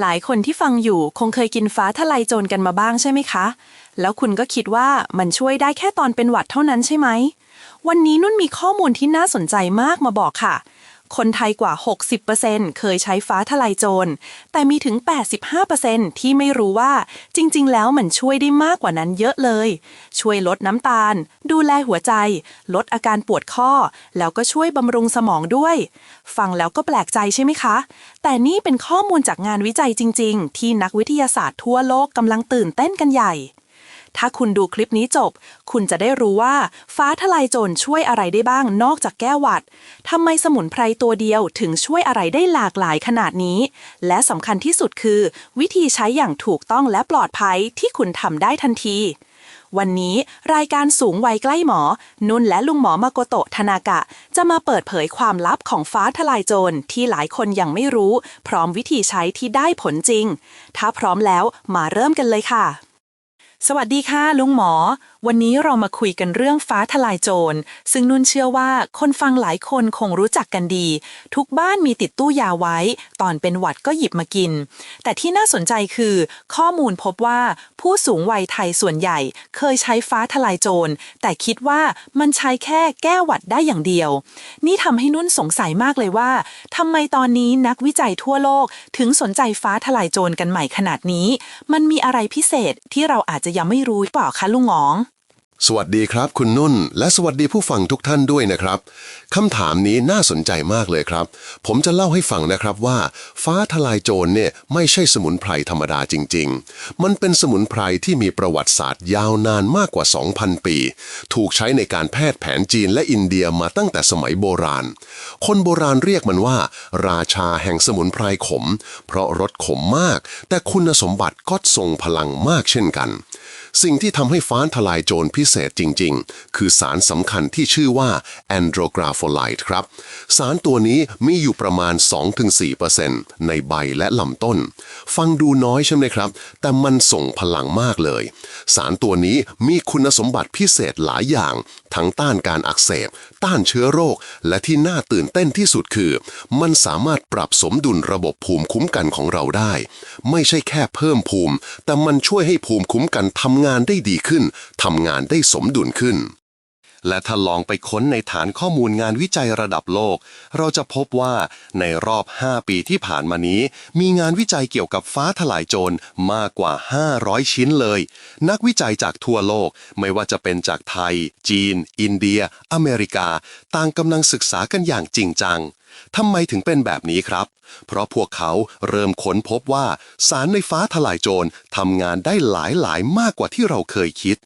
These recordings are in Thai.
หลายคนที่ฟังอยู่คงเคยกินฟ้าทะลายโจรกันมาบ้างใช่ไหมคะ แล้วคุณก็คิดว่ามันช่วยได้แค่ตอนเป็นหวัดเท่านั้นใช่ไหม วันนี้นุ่นมีข้อมูลที่น่าสนใจมากมาบอกค่ะ คนไทยกว่า 60%เคยใช้ฟ้าทะลายโจร แต่มีถึง 85%ที่ไม่รู้ว่าจริง ๆ แล้วมันช่วยได้มากกว่านั้นเยอะเลย ช่วยลดน้ำตาล ดูแลหัวใจ ลดอาการปวดข้อ แล้วก็ช่วยบำรุงสมองด้วย ฟังแล้วก็แปลกใจใช่ไหมคะ แต่นี่เป็นข้อมูลจากงานวิจัยจริง ๆ ที่นักวิทยาศาสตร์ทั่วโลกกำลังตื่นเต้นกันใหญ่ ถ้าคุณดูคลิปนี้จบ คุณจะได้รู้ว่าฟ้าทลายโจรช่วยอะไรได้บ้างนอกจากแก้หวัดทำไมสมุนไพรตัวเดียวถึงช่วยอะไรได้หลากหลายขนาดนี้ และสำคัญที่สุดคือ วิธีใช้อย่างถูกต้องและปลอดภัยที่คุณทำได้ทันทีวันนี้รายการสูงวัยใกล้หมอ นุ่นและลุงหมอมาโกโตะธนากะ จะมาเปิดเผยความลับของฟ้าทลายโจรที่หลายคนยังไม่รู้ พร้อมวิธีใช้ที่ได้ผลจริง ถ้าพร้อมแล้วมาเริ่มกันเลยค่ะ สวัสดีค่ะลุงหมอ วันนี้เรามาคุยกันเรื่องฟ้าทลายโจร ซึ่งนุ่นเชื่อว่าคนฟังหลายคนคงรู้จักกันดี ทุกบ้านมีติดตู้ยาไว้ ตอนเป็นหวัดก็หยิบมากิน แต่ที่น่าสนใจคือ ข้อมูลพบว่าผู้สูงวัยไทยส่วนใหญ่ เคยใช้ฟ้าทลายโจร แต่คิดว่ามันใช้แค่แก้หวัดได้อย่างเดียว นี่ทำให้นุ่นสงสัยมากเลยว่าทำไมตอนนี้นักวิจัยทั่วโลก ถึงสนใจฟ้าทลายโจรกันใหม่ขนาดนี้ มันมีอะไรพิเศษที่เราอาจจะยังไม่รู้หรือเปล่าคะลุงหงอง สวัสดีครับ คุณนุ่น และสวัสดีผู้ฟังทุกท่านด้วยนะครับคำถามนี้น่าสนใจมากเลยครับ ผมจะเล่าให้ฟังนะครับว่า ฟ้าทลายโจรเนี่ยไม่ใช่สมุนไพรธรรมดาจริง ๆ มันเป็นสมุนไพรที่มีประวัติศาสตร์ยาวนานมากกว่า 2,000 ปี ถูกใช้ในการแพทย์แผนจีนและอินเดียมาตั้งแต่สมัยโบราณ คนโบราณเรียกมันว่า ราชาแห่งสมุนไพรขม เพราะรสขมมาก แต่คุณสมบัติก็ทรงพลังมากเช่นกัน สิ่งที่ทำให้ฟ้านทลายโจรพิเศษจริง ๆ คือสารสำคัญที่ชื่อว่าแอนโดรกราโฟไลต์ครับ สารตัวนี้มีอยู่ประมาณ 2-4%ในใบและลำต้น ฟังดูน้อยใช่ไหมครับ แต่มันส่งพลังมากเลย สารตัวนี้มีคุณสมบัติพิเศษหลายอย่าง ทั้งต้านการอักเสบ ต้านเชื้อโรค และที่น่าตื่นเต้นที่สุดคือ มันสามารถปรับสมดุลระบบภูมิคุ้มกันของเราได้ ไม่ใช่แค่เพิ่มภูมิ แต่มันช่วยให้ภูมิคุ้มกันทำงานได้ดีขึ้นทำงานได้สมดุลขึ้น และถ้าลองไปค้นในฐานข้อมูลงานวิจัยระดับโลก เราจะพบว่าในรอบ 5 ปีที่ผ่านมานี้ มีงานวิจัยเกี่ยวกับฟ้าทลายโจรมากกว่า 500 ชิ้นเลย นักวิจัยจากทั่วโลกไม่ว่าจะเป็นจากไทย จีน อินเดีย อเมริกา ต่างกำลังศึกษากันอย่างจริงจัง ทำไมถึงเป็นแบบนี้ครับ เพราะพวกเขาเริ่มค้นพบว่าสารในฟ้าทลายโจรทำงานได้หลายหลายมากกว่าที่เราเคยคิด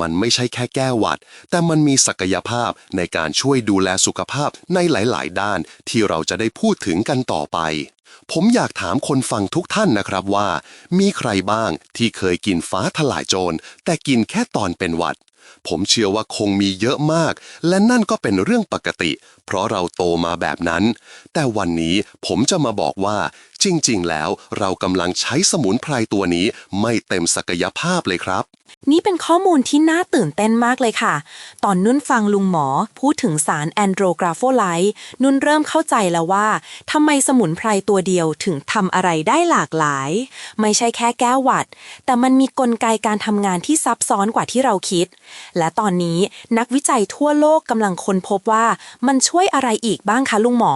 มันไม่ใช่แค่แก้หวัด แต่มันมีศักยภาพในการช่วยดูแลสุขภาพในหลาย ๆ ด้านที่เราจะได้พูดถึงกันต่อไป ผมอยากถามคนฟังทุกท่านนะครับว่า มีใครบ้างที่เคยกินฟ้าทลายโจร แต่กินแค่ตอนเป็นหวัด ผมเชื่อว่าคงมีเยอะมาก และนั่นก็เป็นเรื่องปกติ เพราะเราโตมาแบบนั้น แต่วันนี้ผมจะมาบอกว่า จริงๆ แล้วเรากำลังใช้สมุนไพรตัวนี้ไม่เต็มศักยภาพเลยครับ นี่เป็นข้อมูลที่น่าตื่นเต้นมากเลยค่ะ ตอนนุ่นฟังลุงหมอ พูดถึงสารแอนโดรกราโฟไลต์นุ่นเริ่มเข้าใจแล้วว่าทำไมสมุนไพรตัวเดียวถึงทำอะไรได้หลากหลาย ไม่ใช่แค่แก้วหวัด แต่มันมีกลไกการทำงานที่ซับซ้อนกว่าที่เราคิด และตอนนี้นักวิจัยทั่วโลกกำลังค้นพบว่ามันช่วยอะไรอีกบ้างคะลุงหมอ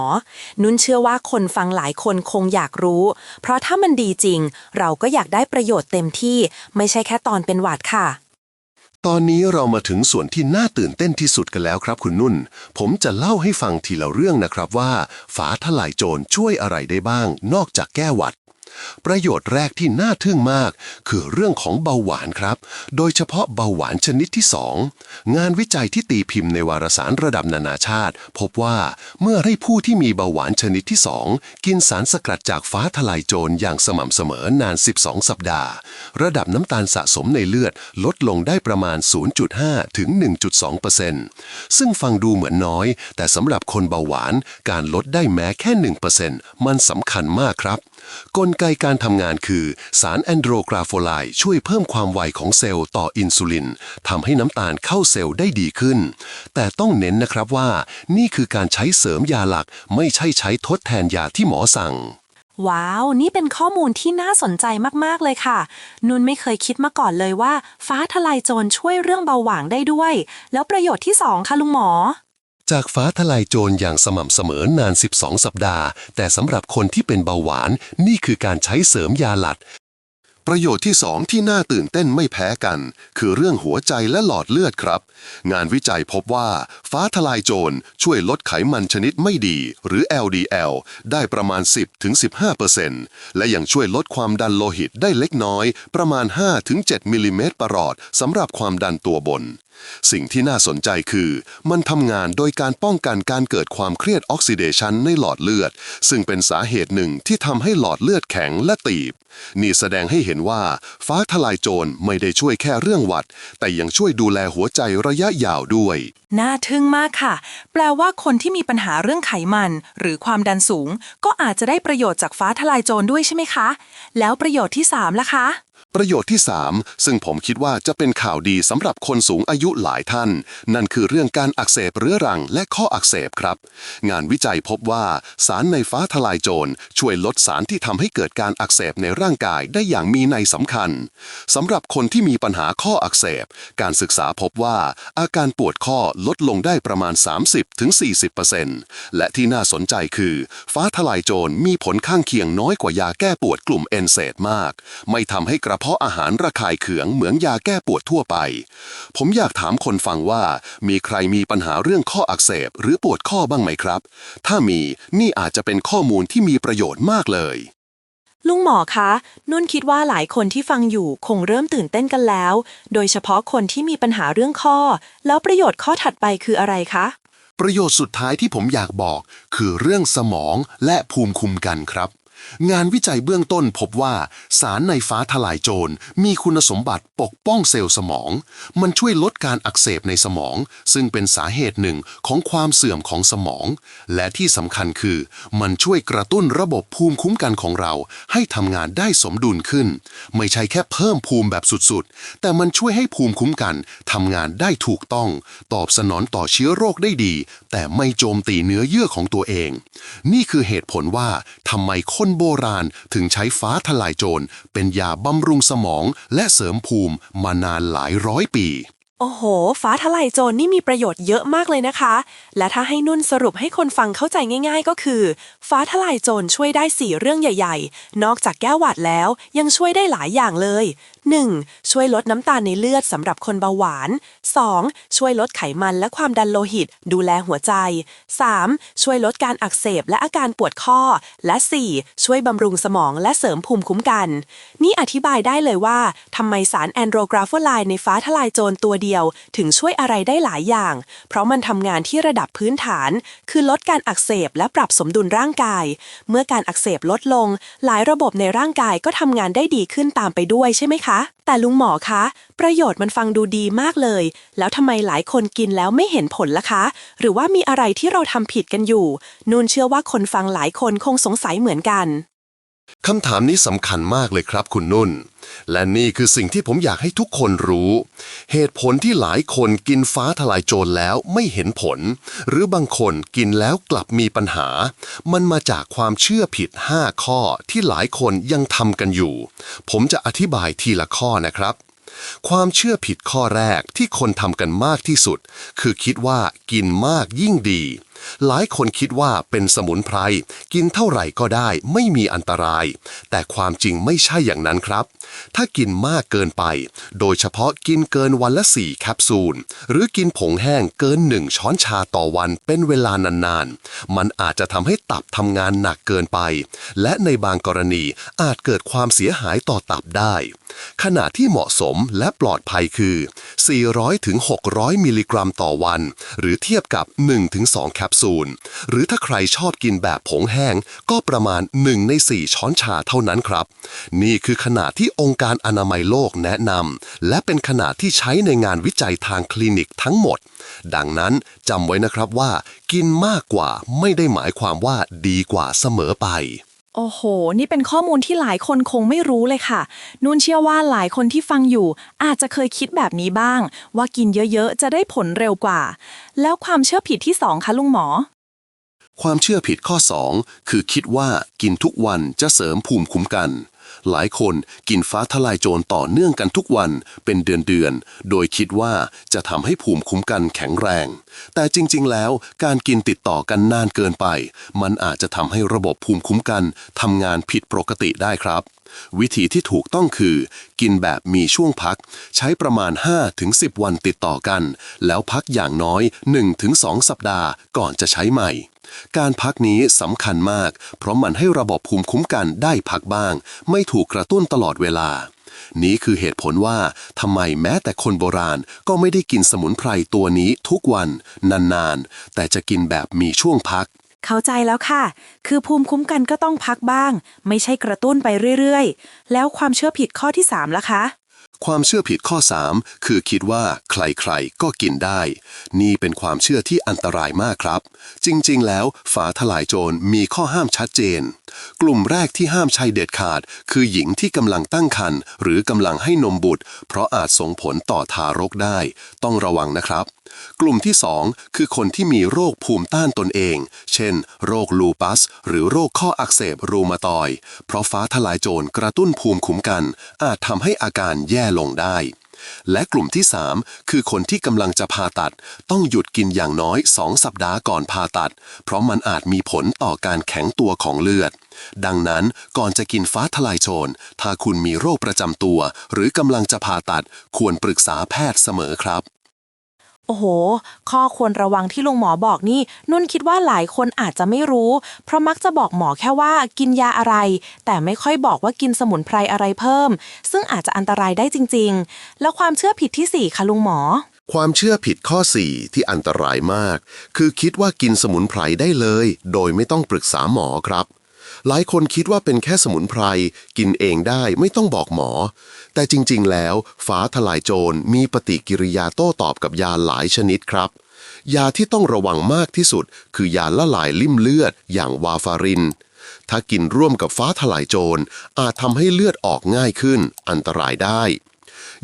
นุ่นเชื่อว่าคนฟังหลายคนคงอยากรู้ เพราะถ้ามันดีจริง เราก็อยากได้ประโยชน์เต็มที่ไม่ใช่แค่ตอนเป็นหวัดค่ะ ตอนนี้เรามาถึงส่วนที่น่าตื่นเต้นที่สุดกันแล้วครับคุณนุ่น ผมจะเล่าให้ฟังทีละเรื่องนะครับว่า ฝาทลายโจรช่วยอะไรได้บ้าง นอกจากแก้หวัด ประโยชน์แรกที่น่าทึ่งมาก คือเรื่องของเบาหวานครับ โดยเฉพาะเบาหวานชนิดที่ 2 งานวิจัยที่ตีพิมพ์ในวารสารระดับนานาชาติ พบว่าเมื่อให้ผู้ที่มีเบาหวานชนิดที่ 2 กินสารสกัดจากฟ้าทลายโจรอย่างสม่ำเสมอนาน 12 สัปดาห์ ระดับน้ำตาลสะสมในเลือดลดลงได้ประมาณ 0.5 ถึง 1.2%ซึ่งฟังดูเหมือนน้อย แต่สำหรับคนเบาหวานการลดได้แม้แค่ 1%มันสำคัญมากครับ กลไกการทำงานคือ สารแอนโดรกราโฟไลช่วยเพิ่มความไวของเซลล์ต่ออินซูลินทำให้น้ำตาลเข้าเซลล์ได้ดีขึ้น แต่ต้องเน้นนะครับว่า นี่คือการใช้เสริมยาหลัก ไม่ใช่ใช้ทดแทนยาที่หมอสั่ง ว้าว นี่เป็นข้อมูลที่น่าสนใจมาก ๆ เลยค่ะ นุ่นไม่เคยคิดมาก่อนเลยว่า ฟ้าทลายโจรช่วยเรื่องเบาหวานได้ด้วย แล้วประโยชน์ที่สองค่ะลุงหมอ จากฟ้าทลายโจรอย่างสม่ำเสมอนาน 12 สัปดาห์ แต่สำหรับคนที่เป็นเบาหวานนี่คือการใช้เสริมยาหลัด ประโยชน์ที่สองที่น่าตื่นเต้นไม่แพ้กัน คือเรื่องหัวใจและหลอดเลือดครับ งานวิจัยพบว่าฟ้าทลายโจรช่วยลดไขมันชนิดไม่ดี หรือ LDL ได้ประมาณ 10-15%และยังช่วยลดความดันโลหิตได้เล็กน้อย ประมาณ 5-7 มิลลิเมตรประหลอดสำหรับความดันตัวบน สิ่งที่น่าสนใจคือ มันทำงานโดยการป้องกันการเกิดความเครียดออกซิเดชันในหลอดเลือด ซึ่งเป็นสาเหตุหนึ่งที่ทำให้หลอดเลือดแข็งและตีบ นี่แสดงให้เห็นว่าฟ้าทลายโจรไม่ได้ช่วยแค่เรื่องหวัด แต่ยังช่วยดูแลหัวใจระยะยาวด้วย น่าทึ่งมากค่ะ แปลว่าคนที่มีปัญหาเรื่องไขมัน หรือความดันสูง ก็อาจจะได้ประโยชน์จากฟ้าทลายโจรด้วยใช่ไหมคะ แล้วประโยชน์ที่ 3 ล่ะคะ ประโยชน์ที่ 3 ซึ่งผมคิดว่าจะเป็นข่าวดีสำหรับคนสูงอายุหลายท่าน นั่นคือเรื่องการอักเสบเรื้อรังและข้ออักเสบครับ งานวิจัยพบว่าสารในฟ้าทลายโจรช่วยลดสารที่ทำให้เกิดการอักเสบในร่างกายได้อย่างมีนัยสำคัญสำหรับคนที่มีปัญหาข้ออักเสบ การศึกษาพบว่าอาการปวดข้อลดลงได้ประมาณ 30-40%และที่น่าสนใจคือ ฟ้าทลายโจรมีผลข้างเคียงน้อยกว่ายาแก้ปวดกลุ่มเอนเซดมาก ไม่ทำให้กระเพาะอาหารระคายเคืองเหมือนยาแก้ปวดทั่วไป ผมอยากถามคนฟังว่า มีใครมีปัญหาเรื่องข้ออักเสบ หรือปวดข้อบ้างไหมครับ ถ้ามีนี่อาจจะเป็นข้อมูลที่มีประโยชน์มากเลยลุงหมอคะ นุ่นคิดว่าหลายคนที่ฟังอยู่คงเริ่มตื่นเต้นกันแล้ว โดยเฉพาะคนที่มีปัญหาเรื่องข้อ แล้วประโยชน์ข้อถัดไปคืออะไรคะ ประโยชน์สุดท้ายที่ผมอยากบอก คือเรื่องสมองและภูมิคุ้มกันครับ งานวิจัยเบื้องต้นพบว่าสารในฟ้าทลายโจรมีคุณสมบัติปกป้องเซลล์สมอง มันช่วยลดการอักเสบในสมอง ซึ่งเป็นสาเหตุหนึ่งของความเสื่อมของสมอง และที่สำคัญคือ มันช่วยกระตุ้นระบบภูมิคุ้มกันของเรา ให้ทำงานได้สมดุลขึ้น ไม่ใช่แค่เพิ่มภูมิแบบสุดๆ แต่มันช่วยให้ภูมิคุ้มกันทำงานได้ถูกต้อง ตอบสนองต่อเชื้อโรคได้ดี แต่ไม่โจมตีเนื้อเยื่อของตัวเอง นี่คือเหตุผลว่าทำไมคนนโบราณถึงใช้ฟ้าทลายโจร เป็นยาบำรุงสมองและเสริมภูมิมานานหลายร้อยปี โอ้โห ฟ้าทลายโจรนี่มีประโยชน์เยอะมากเลยนะคะ และถ้าให้นุ่นสรุปให้คนฟังเข้าใจง่าย ๆ ก็คือ ฟ้าทลายโจรช่วยได้สี่เรื่องใหญ่ ๆ นอกจากแก้หวัดแล้วยังช่วยได้หลายอย่างเลย 1. ช่วยลดน้ำตาลในเลือดสำหรับคนเบาหวาน 2. ช่วยลดไขมันและความดันโลหิต ดูแลหัวใจ 3. ช่วยลดการอักเสบและอาการปวดข้อ และ 4. ช่วยบำรุงสมองและเสริมภูมิคุ้มกัน นี่อธิบายได้เลยว่าทำไมสารแอนโดรกราฟไลน์ในฟ้าทลายโจรตัวเดียว ถึงช่วยอะไรได้หลายอย่าง เพราะมันทำงานที่ระดับพื้นฐาน คือลดการอักเสบและปรับสมดุลร่างกาย เมื่อการอักเสบลดลง หลายระบบในร่างกายก็ทำงานได้ดีขึ้นตามไปด้วยใช่ไหมคะแต่ลุงหมอคะ ประโยชน์มันฟังดูดีมากเลย แล้วทำไมหลายคนกินแล้วไม่เห็นผลล่ะคะ หรือว่ามีอะไรที่เราทำผิดกันอยู่นูนเชื่อว่าคนฟังหลายคนคงสงสัยเหมือนกัน คำถามนี้สำคัญมากเลยครับคุณนุ่น และนี่คือสิ่งที่ผมอยากให้ทุกคนรู้ เหตุผลที่หลายคนกินฟ้าทลายโจรแล้วไม่เห็นผล หรือบางคนกินแล้วกลับมีปัญหา มันมาจากความเชื่อผิด 5 ข้อที่หลายคนยังทำกันอยู่ ผมจะอธิบายทีละข้อนะครับ ความเชื่อผิดข้อแรกที่คนทำกันมากที่สุด คือคิดว่ากินมากยิ่งดี หลายคนคิดว่าเป็นสมุนไพร กินเท่าไหร่ก็ได้ไม่มีอันตราย แต่ความจริงไม่ใช่อย่างนั้นครับ ถ้ากินมากเกินไป โดยเฉพาะกินเกินวันละสี่แคปซูล หรือกินผงแห้งเกินหนึ่งช้อนชาต่อวันเป็นเวลานานๆ มันอาจจะทำให้ตับทำงานหนักเกินไป และในบางกรณีอาจเกิดความเสียหายต่อตับได้ขณะที่เหมาะสมและปลอดภัยคือ 400ถึง600 มิลลิกรัมต่อวัน หรือเทียบกับ 1-2 แคปซูล หรือถ้าใครชอบกินแบบผงแห้ง ก็ประมาณ 1 ใน 4 ช้อนชาเท่านั้นครับ นี่คือขนาดที่องค์การอนามัยโลกแนะนำและเป็นขนาดที่ใช้ในงานวิจัยทางคลินิกทั้งหมด ดังนั้นจำไว้นะครับว่า กินมากกว่าไม่ได้หมายความว่าดีกว่าเสมอไป โอ้โห นี่เป็นข้อมูลที่หลายคนคงไม่รู้เลยค่ะ นุ่นเชื่อว่าหลายคนที่ฟังอยู่ อาจจะเคยคิดแบบนี้บ้าง ว่ากินเยอะๆ จะได้ผลเร็วกว่า แล้วความเชื่อผิดที่สองคะลุงหมอ ความเชื่อผิดข้อ 2 คือคิดว่ากินทุกวันจะเสริมภูมิคุ้มกัน หลายคนกินฟ้าทลายโจรต่อเนื่องกันทุกวันเป็นเดือนๆ โดยคิดว่าจะทำให้ภูมิคุ้มกันแข็งแรง แต่จริงๆ แล้วการกินติดต่อกันนานเกินไป มันอาจจะทำให้ระบบภูมิคุ้มกันทำงานผิดปกติได้ครับ วิธีที่ถูกต้องคือ กินแบบมีช่วงพัก ใช้ประมาณ 5-10 วันติดต่อกัน แล้วพักอย่างน้อย 1-2 สัปดาห์ก่อนจะใช้ใหม่ การพักนี้สำคัญมาก เพราะมันให้ระบบภูมิคุ้มกันได้พักบ้าง ไม่ถูกกระตุ้นตลอดเวลา นี้คือเหตุผลว่าทำไมแม้แต่คนโบราณก็ไม่ได้กินสมุนไพรตัวนี้ทุกวัน นานๆ แต่จะกินแบบมีช่วงพัก เข้าใจแล้วค่ะ คือภูมิคุ้มกันก็ต้องพักบ้าง ไม่ใช่กระตุ้นไปเรื่อยๆ แล้วความเชื่อผิดข้อที่3ล่ะคะ ความเชื่อผิดข้อ 3 คือคิดว่าใครๆ ก็กินได้ นี่เป็นความเชื่อที่อันตรายมากครับ จริงๆ แล้วฝาทลายโจรมีข้อห้ามชัดเจน กลุ่มแรกที่ห้ามใช้เด็ดขาด คือหญิงที่กำลังตั้งครรภ์หรือกำลังให้นมบุตร เพราะอาจส่งผลต่อทารกได้ ต้องระวังนะครับ กลุ่มที่ 2 คือคนที่มีโรคภูมิต้านตนเอง เช่น โรคลูปัส หรือโรคข้ออักเสบรูมาตอย เพราะฟ้าทลายโจรกระตุ้นภูมิคุ้มกัน อาจทำให้อาการแย่ลงได้ และกลุ่มที่ 3 คือคนที่กำลังจะผ่าตัด ต้องหยุดกินอย่างน้อย 2 สัปดาห์ก่อนผ่าตัด เพราะมันอาจมีผลต่อการแข็งตัวของเลือด ดังนั้นก่อนจะกินฟ้าทลายโจรถ้าคุณมีโรคประจำตัว หรือกำลังจะผ่าตัด ควรปรึกษาแพทย์เสมอครับ โอ้โห ข้อควรระวังที่ลุงหมอบอกนี่ นุ่นคิดว่าหลายคนอาจจะไม่รู้ เพราะมักจะบอกหมอแค่ว่ากินยาอะไร แต่ไม่ค่อยบอกว่ากินสมุนไพรอะไรเพิ่ม ซึ่งอาจจะอันตรายได้จริง ๆ แล้วความเชื่อผิดที่สี่ค่ะลุงหมอ ความเชื่อผิดข้อ 4 ที่อันตรายมาก คือคิดว่ากินสมุนไพรได้เลย โดยไม่ต้องปรึกษาหมอครับ หลายคนคิดว่าเป็นแค่สมุนไพร กินเองได้ไม่ต้องบอกหมอ แต่จริงๆ แล้วฟ้าทลายโจรมีปฏิกิริยาโต้ตอบกับยาหลายชนิดครับ ยาที่ต้องระวังมากที่สุด คือยาละลายลิ่มเลือด อย่างวาฟาริน ถ้ากินร่วมกับฟ้าทลายโจรอาจทำให้เลือดออกง่ายขึ้น อันตรายได้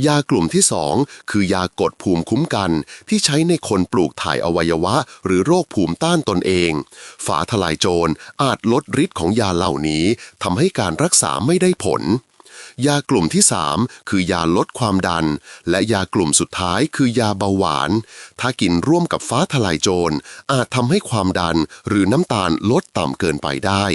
ยากลุ่มที่ 2 คือยากดภูมิคุ้มกัน ที่ใช้ในคนปลูกถ่ายอวัยวะ หรือโรคภูมิต้านตนเอง ฝาทลายโจรอาจลดฤทธิ์ของยาเหล่านี้ทำให้การรักษาไม่ได้ผล ยากลุ่มที่ 3 คือยาลดความดัน และยากลุ่มสุดท้ายคือยาเบาหวาน ถ้ากินร่วมกับฟ้าทลายโจร อาจทำให้ความดันหรือน้ำตาลลดต่ำเกินไปได้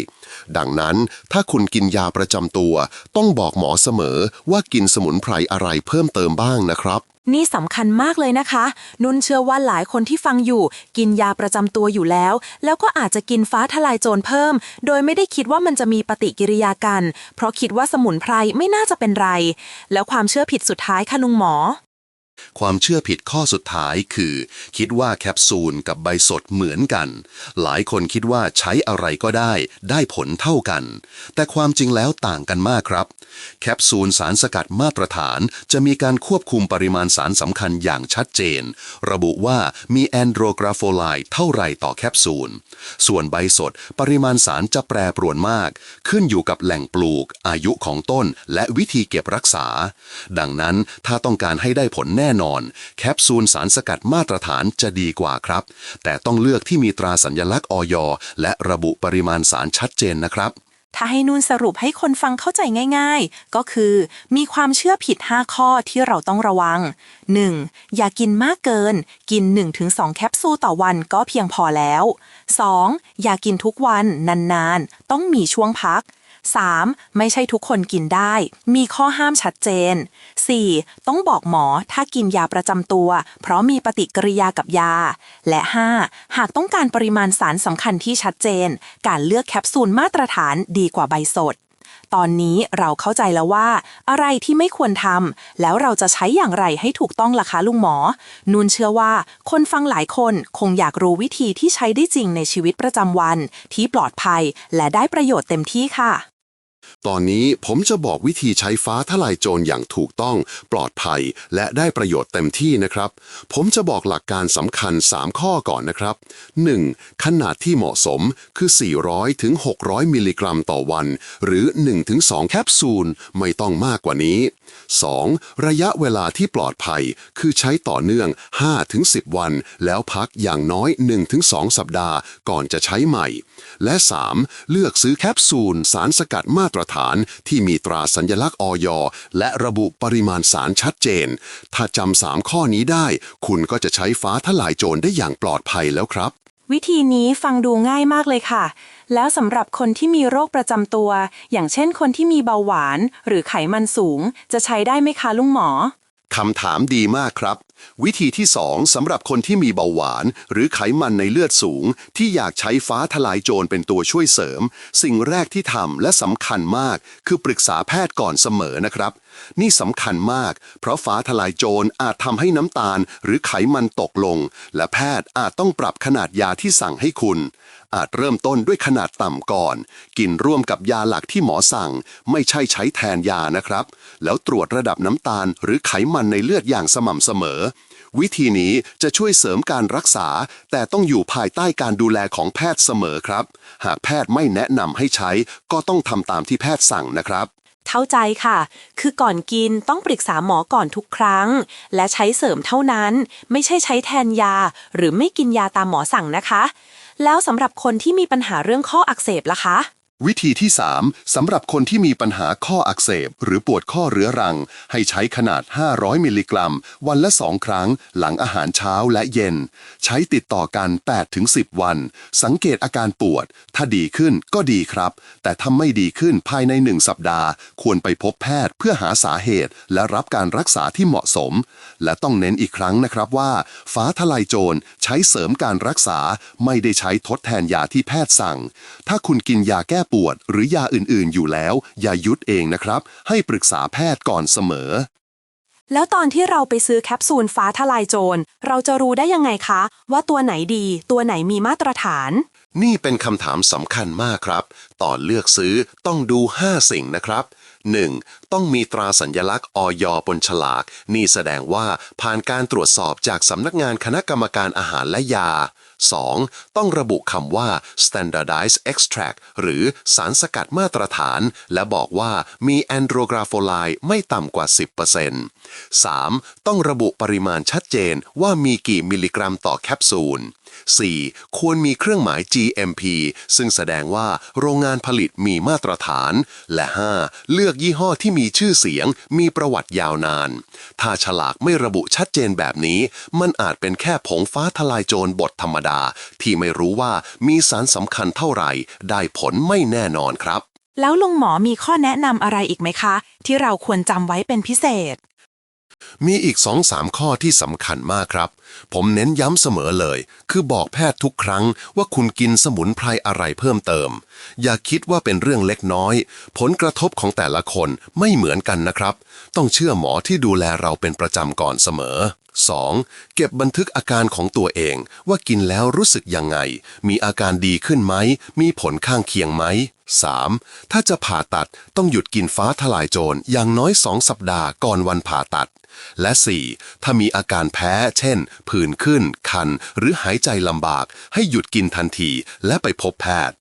ดังนั้นถ้าคุณกินยาประจำตัว ต้องบอกหมอเสมอว่ากินสมุนไพรอะไรเพิ่มเติมบ้างนะครับ นี่สำคัญมากเลยนะคะ นุ่นเชื่อว่าหลายคนที่ฟังอยู่ กินยาประจำตัวอยู่แล้ว แล้วก็อาจจะกินฟ้าทลายโจรเพิ่ม โดยไม่ได้คิดว่ามันจะมีปฏิกิริยากัน เพราะคิดว่าสมุนไพรไม่น่าจะเป็นไร แล้วความเชื่อผิดสุดท้ายค่ะลุงหมอ ความเชื่อผิดข้อสุดท้ายคือ คิดว่าแคปซูลกับใบสดเหมือนกัน หลายคนคิดว่าใช้อะไรก็ได้ ได้ผลเท่ากัน แต่ความจริงแล้วต่างกันมากครับ แคปซูลสารสกัดมาตรฐาน จะมีการควบคุมปริมาณสารสำคัญอย่างชัดเจน ระบุว่ามีแอนโดรกราโฟไลด์เท่าไรต่อแคปซูล ส่วนใบสด ปริมาณสารจะแปรปรวนมาก ขึ้นอยู่กับแหล่งปลูก อายุของต้น และวิธีเก็บรักษา ดังนั้นถ้าต้องการให้ได้ผลแน่น่นอน แคปซูลสารสกัดมาตรฐานจะดีกว่าครับ แต่ต้องเลือกที่มีตราสัญลักษณ์ออยและระบุปริมาณสารชัดเจนนะครับ ถ้าให้นุ่นสรุปให้คนฟังเข้าใจง่าย ๆ ก็คือ มีความเชื่อผิด 5 ข้อที่เราต้องระวัง 1. อย่ากินมากเกิน กิน 1-2 แคปซูลต่อวันก็เพียงพอแล้ว 2. อย่ากินทุกวันนานๆ ต้องมีช่วงพัก 3. ไม่ใช่ทุกคนกินได้ มีข้อห้ามชัดเจน 4. ต้องบอกหมอถ้ากินยาประจำตัว เพราะมีปฏิกิริยากับยา และ 5. หากต้องการปริมาณสารสำคัญที่ชัดเจน การเลือกแคปซูลมาตรฐานดีกว่าใบสด ตอนนี้เราเข้าใจแล้วว่า อะไรที่ไม่ควรทำแล้วเราจะใช้อย่างไรให้ถูกต้องล่ะคะลุงหมอนูนเชื่อว่า คนฟังหลายคนคงอยากรู้วิธีที่ใช้ได้จริงในชีวิตประจำวัน ที่ปลอดภัยและได้ประโยชน์เต็มที่ค่ะ ตอนนี้ผมจะบอกวิธีใช้ฟ้าทลายโจรอย่างถูกต้อง ปลอดภัย และได้ประโยชน์เต็มที่นะครับ ผมจะบอกหลักการสำคัญ 3 ข้อก่อนนะครับ 1. ขนาดที่เหมาะสมคือ 400ถึง600 มิลลิกรัมต่อวัน หรือ1ถึง2แคปซูล ไม่ต้องมากกว่านี้ 2. ระยะเวลาที่ปลอดภัย คือใช้ต่อเนื่อง5ถึง10 วัน แล้วพักอย่างน้อย1ถึง2สัปดาห์ ก่อนจะใช้ใหม่ และ 3. เลือกซื้อแคปซูล สารสกัดมาตรฐาน ที่มีตราสัญลักษณ์ออยและระบุปริมาณสารชัดเจน ถ้าจำสามข้อนี้ได้ คุณก็จะใช้ฟ้าทลายโจรได้อย่างปลอดภัยแล้วครับ วิธีนี้ฟังดูง่ายมากเลยค่ะ แล้วสำหรับคนที่มีโรคประจำตัว อย่างเช่นคนที่มีเบาหวาน หรือไขมันสูง จะใช้ได้ไหมคะลุงหมอ คำถามดีมากครับ วิธีที่ 2สำหรับคนที่มีเบาหวาน หรือไขมันในเลือดสูง ที่อยากใช้ฟ้าทลายโจรเป็นตัวช่วยเสริม สิ่งแรกที่ทำและสำคัญมาก คือปรึกษาแพทย์ก่อนเสมอนะครับ นี่สำคัญมาก เพราะฟ้าทลายโจรอาจทำให้น้ำตาล หรือไขมันตกลง และแพทย์อาจต้องปรับขนาดยาที่สั่งให้คุณ อาจเริ่มต้นด้วยขนาดต่ำก่อน กินร่วมกับยาหลักที่หมอสั่ง ไม่ใช่ใช้แทนยานะครับ แล้วตรวจระดับน้ำตาล หรือไขมันในเลือดอย่างสม่ำเสมอ วิธีนี้จะช่วยเสริมการรักษา แต่ต้องอยู่ภายใต้การดูแลของแพทย์เสมอครับ หากแพทย์ไม่แนะนำให้ใช้ ก็ต้องทำตามที่แพทย์สั่งนะครับเข้าใจค่ะ คือก่อนกินต้องปรึกษาหมอก่อนทุกครั้ง และใช้เสริมเท่านั้น ไม่ใช่ใช้แทนยา หรือไม่กินยาตามหมอสั่งนะคะ แล้วสำหรับคนที่มีปัญหาเรื่องข้ออักเสบล่ะคะ วิธีที่ 3สำหรับคนที่มีปัญหาข้ออักเสบ หรือปวดข้อเรื้อรัง ให้ใช้ขนาด 500 มิลลิกรัม วันละ 2 ครั้ง หลังอาหารเช้าและเย็น ใช้ติดต่อกัน 8-10 วัน สังเกตอาการปวด ถ้าดีขึ้นก็ดีครับ แต่ถ้าไม่ดีขึ้นภายใน 1 สัปดาห์ ควรไปพบแพทย์เพื่อหาสาเหตุ และรับการรักษาที่เหมาะสม และต้องเน้นอีกครั้งนะครับว่า ฟ้าทลายโจรใช้เสริมการรักษา ไม่ได้ใช้ทดแทนยาที่แพทย์สั่ง ถ้าคุณกินยาแก้ปวดหรือยาอื่นๆ อยู่แล้ว อย่ายุดเองนะครับ ให้ปรึกษาแพทย์ก่อนเสมอ แล้วตอนที่เราไปซื้อแคปซูลฟ้าทลายโจร เราจะรู้ได้ยังไงคะ ว่าตัวไหนดี ตัวไหนมีมาตรฐาน นี่เป็นคำถามสำคัญมากครับ ตอนเลือกซื้อต้องดู 5 สิ่งนะครับ 1. ต้องมีตราสัญญลักษณ์ออยบนฉลาก นี่แสดงว่าผ่านการตรวจสอบจากสำนักงานคณะกรรมการอาหารและยา 2. ต้องระบุคำว่า standardized extract หรือสารสกัดมาตรฐาน และบอกว่ามีแอนโดรกราโฟไลไม่ต่ำกว่า 10% 3. ต้องระบุปริมาณชัดเจนว่ามีกี่มิลลิกรัมต่อแคปซูล 4. ควรมีเครื่องหมาย GMP ซึ่งแสดงว่าโรงงานผลิตมีมาตรฐาน และ 5. เลือกยี่ห้อที่มีชื่อเสียง มีประวัติยาวนาน ถ้าฉลากไม่ระบุชัดเจนแบบนี้ มันอาจเป็นแค่ผงฟ้าทลายโจรบทธรรมดา ที่ไม่รู้ว่ามีสารสำคัญเท่าไหร่ ได้ผลไม่แน่นอนครับ แล้วลุงหมอมีข้อแนะนำอะไรอีกไหมคะ ที่เราควรจำไว้เป็นพิเศษ มีอีกสองสามข้อที่สำคัญมากครับ ผมเน้นย้ำเสมอเลย คือบอกแพทย์ทุกครั้งว่าคุณกินสมุนไพรอะไรเพิ่มเติม อย่าคิดว่าเป็นเรื่องเล็กน้อย ผลกระทบของแต่ละคนไม่เหมือนกันนะครับ ต้องเชื่อหมอที่ดูแลเราเป็นประจำก่อนเสมอ 2. เก็บบันทึกอาการของตัวเอง ว่ากินแล้วรู้สึกยังไง มีอาการดีขึ้นไหม มีผลข้างเคียงไหม 3. ถ้าจะผ่าตัดต้องหยุดกินฟ้าทลายโจรอย่างน้อย 2 สัปดาห์ก่อนวันผ่าตัด และ 4. ถ้ามีอาการแพ้ เช่น ผื่นขึ้น คัน หรือหายใจลำบาก ให้หยุดกินทันทีและไปพบแพทย์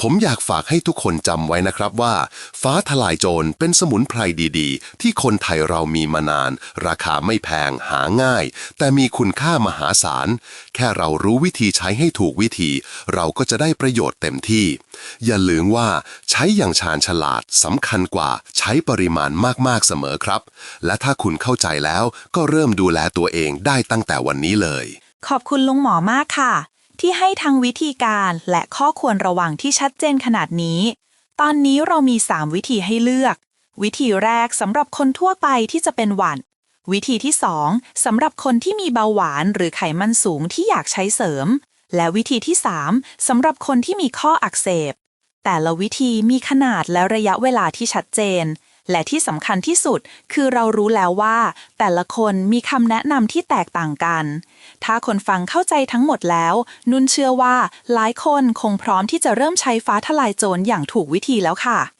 ผมอยากฝากให้ทุกคนจำไว้นะครับว่า ฟ้าทลายโจรเป็นสมุนไพรดีๆ ที่คนไทยเรามีมานาน ราคาไม่แพงหาง่าย แต่มีคุณค่ามหาศาล แค่เรารู้วิธีใช้ให้ถูกวิธี เราก็จะได้ประโยชน์เต็มที่ อย่าลืมว่าใช้อย่างชาญฉลาดสำคัญกว่าใช้ปริมาณมากๆเสมอครับ และถ้าคุณเข้าใจแล้วก็เริ่มดูแลตัวเองได้ตั้งแต่วันนี้เลย ขอบคุณลุงหมอมากค่ะ ที่ให้ทั้งวิธีการและข้อควรระวังที่ชัดเจนขนาดนี้ ตอนนี้เรามี 3 วิธีให้เลือก วิธีแรกสำหรับคนทั่วไปที่จะเป็นหวัด วิธีที่ 2สำหรับคนที่มีเบาหวานหรือไขมันสูงที่อยากใช้เสริม และวิธีที่ 3สำหรับคนที่มีข้ออักเสบ แต่ละวิธีมีขนาดและระยะเวลาที่ชัดเจน และที่สำคัญที่สุดคือเรารู้แล้วว่า แต่ละคนมีคำแนะนำที่แตกต่างกัน ถ้าคนฟังเข้าใจทั้งหมดแล้ว นุ่นเชื่อว่าหลายคนคงพร้อมที่จะเริ่มใช้ฟ้าทลายโจรอย่างถูกวิธีแล้วค่ะ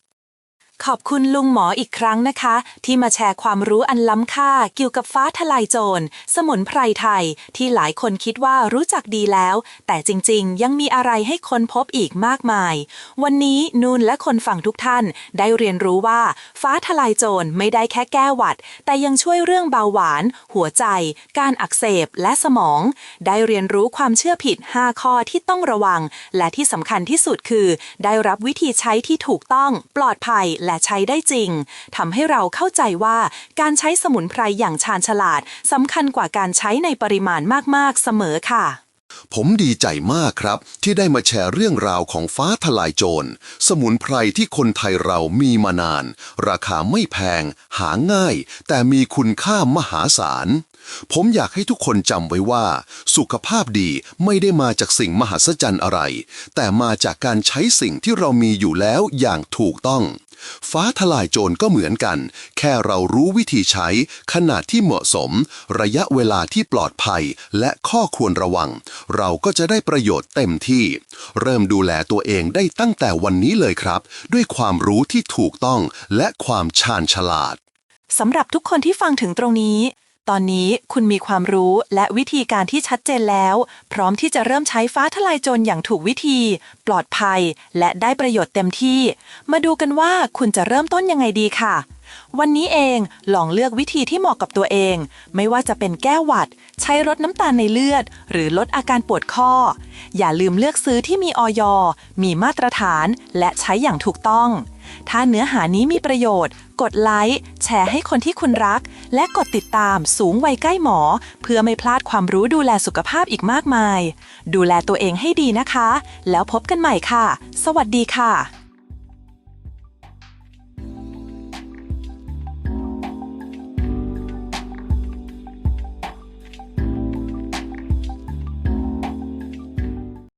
ขอบคุณลุงหมออีกครั้งนะคะ ที่มาแชร์ความรู้อันล้ำค่าเกี่ยวกับฟ้าทลายโจร สมุนไพรไทย ที่หลายคนคิดว่ารู้จักดีแล้ว แต่จริงๆ ยังมีอะไรให้ค้นพบอีกมากมาย วันนี้นูนและคนฟังทุกท่าน ได้เรียนรู้ว่า ฟ้าทลายโจรไม่ได้แค่แก้หวัด แต่ยังช่วยเรื่องเบาหวาน หัวใจ การอักเสบและสมอง ได้เรียนรู้ความเชื่อผิด 5 ข้อที่ต้องระวัง และที่สำคัญที่สุดคือ ได้รับวิธีใช้ที่ถูกต้องปลอดภัยและใช้ได้จริงทำให้เราเข้าใจว่าการใช้สมุนไพรอย่างชาญฉลาดสำคัญกว่าการใช้ในปริมาณมากๆเสมอค่ะ ผมดีใจมากครับ ที่ได้มาแชร์เรื่องราวของฟ้าทลายโจร สมุนไพรที่คนไทยเรามีมานาน ราคาไม่แพง หาง่าย แต่มีคุณค่ามหาศาล ผมอยากให้ทุกคนจำไว้ว่า สุขภาพดีไม่ได้มาจากสิ่งมหัศจรรย์อะไร แต่มาจากการใช้สิ่งที่เรามีอยู่แล้วอย่างถูกต้อง ฟ้าทลายโจรก็เหมือนกัน แค่เรารู้วิธีใช้ ขนาดที่เหมาะสม ระยะเวลาที่ปลอดภัย และข้อควรระวัง เราก็จะได้ประโยชน์เต็มที่ เริ่มดูแลตัวเองได้ตั้งแต่วันนี้เลยครับ ด้วยความรู้ที่ถูกต้องและความชาญฉลาดสำหรับทุกคนที่ฟังถึงตรงนี้ ตอนนี้คุณมีความรู้และวิธีการที่ชัดเจนแล้ว พร้อมที่จะเริ่มใช้ฟ้าทลายโจรอย่างถูกวิธี ปลอดภัย และได้ประโยชน์เต็มที่ มาดูกันว่าคุณจะเริ่มต้นยังไงดีค่ะ วันนี้เองลองเลือกวิธีที่เหมาะกับตัวเอง ไม่ว่าจะเป็นแก้หวัด ใช้ลดน้ำตาลในเลือด หรือลดอาการปวดข้อ อย่าลืมเลือกซื้อที่มีออยมีมาตรฐาน และใช้อย่างถูกต้อง ถ้าเนื้อหานี้มีประโยชน์ กดไลค์แชร์ให้คนที่คุณรัก และกดติดตามสูงวัยใกล้หมอ เพื่อไม่พลาดความรู้ดูแลสุขภาพอีกมากมาย ดูแลตัวเองให้ดีนะคะ แล้วพบกันใหม่ค่ะ สวัสดีค่ะ